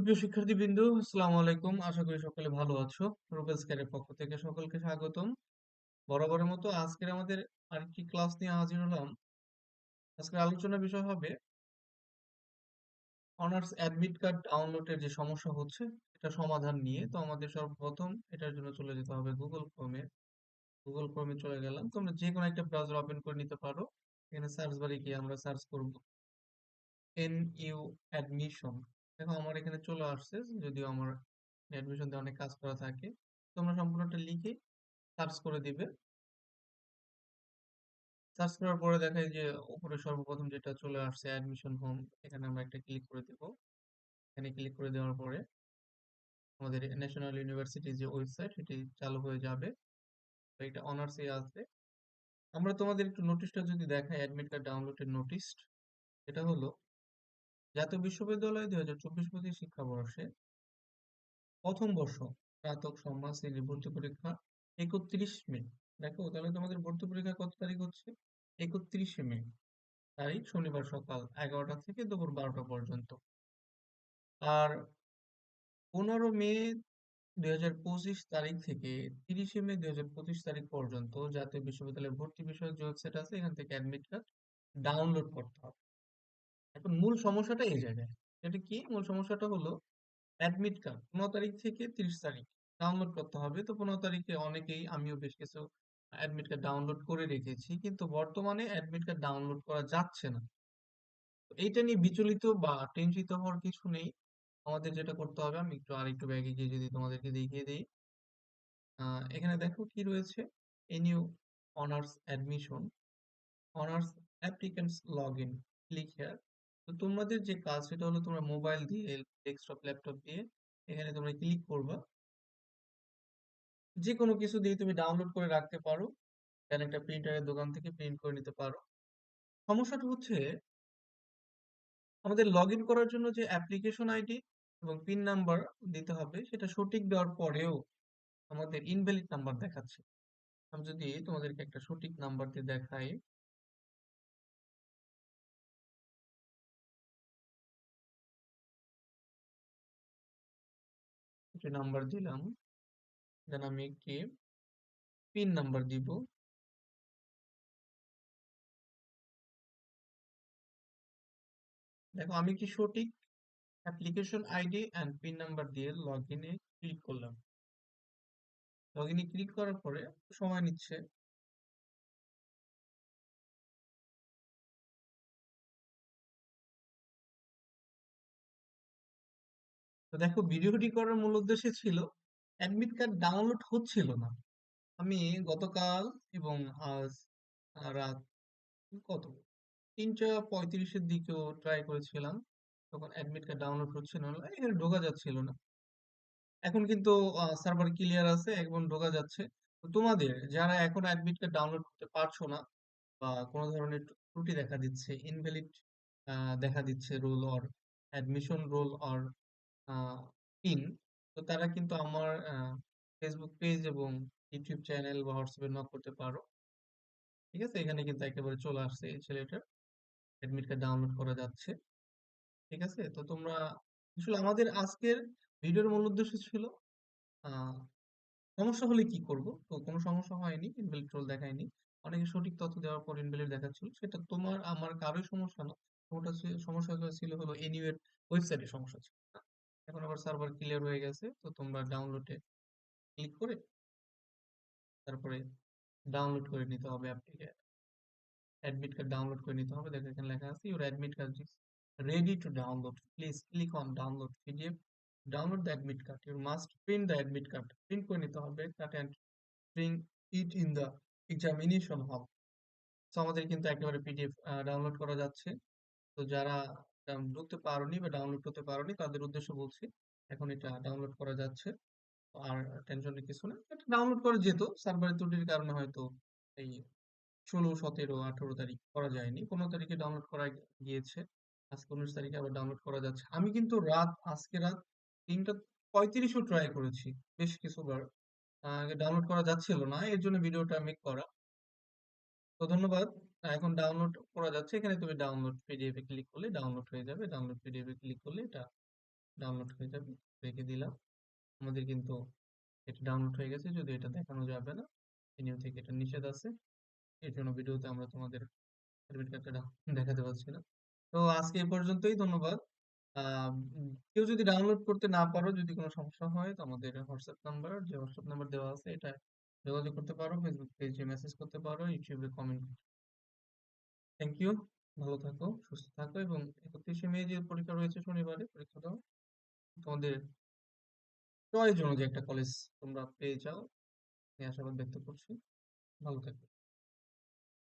সুপ্রিয় শিক্ষার্থীবৃন্দ, আসসালামু আলাইকুম। আশা করি সকলে ভালো আছো। রুবেলস ক্যারের পক্ষ থেকে সকলকে স্বাগতম। বরাবরের মতো আজকের আমাদের আরেকটি ক্লাস নিয়ে হাজির হলাম। আজকের আলোচনার বিষয় হবে অনার্স অ্যাডমিট কার্ড ডাউনলোডের যে সমস্যা হচ্ছে এটা সমাধান নিয়ে। তো আমাদের সর্বপ্রথম এটার জন্য চলে যেতে হবে গুগল ক্রোমে। গুগল ক্রোমে চলে গেলাম। তোমরা যে কোনো একটা ব্রাউজার ওপেন করে নিতে পারো। এখানে সার্চ বারে গিয়ে আমরা সার্চ করব এনইউ অ্যাডমিশন দেখো আমার এখানে চলে আসছে, যদিও আমার অ্যাডমিশন দিয়ে অনেক কাজ করা থাকে। তোমরা সম্পূর্ণটা লিখে সার্চ করে দিবে। সার্চ করার পরে দেখায় যে উপরে সর্বপ্রথম যেটা চলে আসছে অ্যাডমিশন হোম এখানে আমরা একটা ক্লিক করে দেব। এখানে ক্লিক করে দেওয়ার পরে আমাদের ন্যাশনাল ইউনিভার্সিটির যে ওয়েবসাইট সেটি চালু হয়ে যাবে। এটা অনার্সে আছে আমরা তোমাদের একটু নোটিশটা যদি দেখাই অ্যাডমিট কার্ড ডাউনলোডের নোটিশ এটা হলো জাতীয় বিশ্ববিদ্যালয় দুই হাজার চব্বিশ পঁচিশ শিক্ষাবর্ষে প্রথম বর্ষ স্নাতক, সম্মান শ্রেণির ভর্তি পরীক্ষা একত্রিশ মে। দেখো, তাহলে তোমাদের ভর্তি পরীক্ষা কত তারিখ হচ্ছে? একত্রিশে মে। তারিখ শনিবার সকাল এগারোটা থেকে দুপুর বারোটা পর্যন্ত। আর পনেরো মে দুই হাজার পঁচিশ তারিখ থেকে তিরিশে মে দুই হাজার পঁচিশ তারিখ পর্যন্ত জাতীয় বিশ্ববিদ্যালয়ের ভর্তি বিষয়ক যে ওয়েবসাইট আছে, এখান থেকে অ্যাডমিট কার্ড ডাউনলোড করতে হবে। এখন মূল সমস্যাটা এই জায়গায়। এটা কি? মূল সমস্যাটা হলো অ্যাডমিট কার্ড পনেরো তারিখ থেকে তিরিশ তারিখ। ডাউনলোড করতে হবে। তো পনেরো তারিখে অনেকেই আমিও বেশ কিছু অ্যাডমিট কার্ড ডাউনলোড করে রেখেছি। কিন্তু বর্তমানে অ্যাডমিট কার্ড ডাউনলোড করা যাচ্ছে না। এইটা নিয়ে বিচলিত বা টেনশিত হওয়ার কিছু নেই। আমাদের যেটা করতে হবে আমি একটু আরেকটু ব্যাগে গিয়ে যদি তোমাদেরকে দেখিয়ে দিই। এখানে দেখো কি রয়েছে? Anew honours admission honours applicants log in click here তো তোমাদের যে কাজ সেটা হলো তোমরা মোবাইল দিয়ে ডেস্কটপ ল্যাপটপ দিয়ে এখানে তোমরা ক্লিক করবা। যে কোনো কিছু দিয়ে তুমি ডাউনলোড করে রাখতে পারো। এখানে একটা প্রিন্টারের দোকান থেকে প্রিন্ট করে নিতে পারো। সমস্যাটা হচ্ছে আমাদের লগ করার জন্য যে অ্যাপ্লিকেশন আইডি এবং পিন নাম্বার দিতে হবে, সেটা সঠিক দেওয়ার পরেও আমাদের ইনভ্যালিড নাম্বার দেখাচ্ছে। আমি যদি তোমাদেরকে একটা সঠিক নাম্বার দিয়ে দেখাই। একটি নাম্বার দিলাম দেন আমি একটি পিন নাম্বার দিব। দেখো, আমি কি সঠিক application ID and PIN number দিয়ে লগ ক্লিক করলাম? লগ ক্লিক করার পরে সময় নিচ্ছে। তো দেখো ভিডিওটি করার মূল উদ্দেশ্য ছিল অ্যাডমিট কার্ড ডাউনলোড হচ্ছিল না। আমি গতকাল এবং আজ রাত কত? তিনটা পঁয়ত্রিশের দিকেও ট্রাই করেছিলাম, তখন অ্যাডমিট কার্ড ডাউনলোড হচ্ছিল না এখানে ঢোকা যাচ্ছিল না। এখন কিন্তু সার্ভার ক্লিয়ার আছে এখন ঢোকা যাচ্ছে। তো তোমাদের যারা এখন অ্যাডমিট কার্ড ডাউনলোড করতে পারছ না বা কোনো ধরনের ত্রুটি দেখা দিচ্ছে ইনভ্যালিড দেখা দিচ্ছে roll or admission roll or PIN তো তারা কিন্তু আমার ফেসবুক পেজ এবং ইউটিউব চ্যানেল বা হোয়াটসঅ্যাপে নক করতে পারো। ঠিক আছে? এখানে কিন্তু একেবারে চলে আসছে এই ছেলেটার অ্যাডমিট কার্ড ডাউনলোড করা যাচ্ছে। ঠিক আছে? তো তোমরা আসলে আমাদের আজকের ভিডিওর মূল উদ্দেশ্য ছিল সমস্যা হলে কি করব? তো কোনো সমস্যা হয়নি ইনভ্যালিড রোল দেখায়নি। অনেকে সঠিক তথ্য দেওয়ার পর ইনভ্যালিড দেখাচ্ছিল। সেটা তোমার, আমার কারোই সমস্যা না। সমস্যা ছিল হলো এনিওয়ের ওয়েবসাইটের সমস্যা ছিল এখন আবার সার্ভার ক্লিয়ার হয়ে গেছে, তো তোমরা ডাউনলোডে ক্লিক করে তারপরে ডাউনলোড করে নিতে হবে অ্যাপটিকে অ্যাডমিট কার্ড ডাউনলোড করে নিতে হবে। দেখো এখানে লেখা আছে your admit card is ready to download. Please click on download pdf, download the admit card. You must print the admit card. Print করে নিতে হবে that and bring it in the examination hall তো আমাদের কিন্তু একেবারে PDF download করা যাচ্ছে। তো যারা ঢুকতে পারোনি বা ডাউনলোড করতে পারোনি, তাদের উদ্দেশ্য বলছি, এখন এটা ডাউনলোড করা যাচ্ছে। আর টেনশনের কিছু না এটা ডাউনলোড করা যেত সার্ভারের ত্রুটির কারণে হয়তো এই ষোলো, সতেরো, আঠারো তারিখ করা যায়নি। পনেরো তারিখে ডাউনলোড করা গিয়েছে, আজকে উনিশ তারিখে আবার ডাউনলোড করা যাচ্ছে। আমি কিন্তু রাত, আজকে রাত তিনটা পঁয়ত্রিশও ট্রাই করেছি, বেশ কিছুবার। ডাউনলোড করা যাচ্ছিল না, এর জন্য ভিডিওটা মেক করা। তো ধন্যবাদ। এখন ডাউনলোড করা যাচ্ছে। এখানে তুমি ডাউনলোড পিডিএফ এ ক্লিক করলে ডাউনলোড হয়ে যাবে। ডাউনলোড পিডিএফ এ ক্লিক করলে এটা ডাউনলোড হয়ে যাবে। রেখে দিলাম। আমাদের কিন্তু এটা ডাউনলোড হয়ে গেছে। যদি এটা দেখানো যাবে না। মেনু থেকে এটা নিষেধ আছে। এর জন্য ভিডিওতে আমরা তোমাদের অ্যাডমিট কার্ডটা দেখাতে পারছি না। তো আজকে এই পর্যন্তই। ধন্যবাদ। কেউ যদি ডাউনলোড করতে না পারো, যদি কোনো সমস্যা হয়, তো আমাদের হোয়াটসঅ্যাপ নাম্বার যে হোয়াটসঅ্যাপ নাম্বার দেওয়া আছে, এটা যোগাযোগ করতে পারো। ফেসবুক পেজে মেসেজ করতে পারো। ইউটিউবে কমেন্ট থ্যাংক ইউ ভালো থাকো, সুস্থ থাকো এবং একত্রিশে মে যে পরীক্ষা রয়েছে শনিবারে, পরীক্ষা দাও। তোমাদের চয়েস অনুযায়ী একটা কলেজ তোমরা পেয়ে যাও। এই আশাবাদ ব্যক্ত করছি। ভালো থাকো।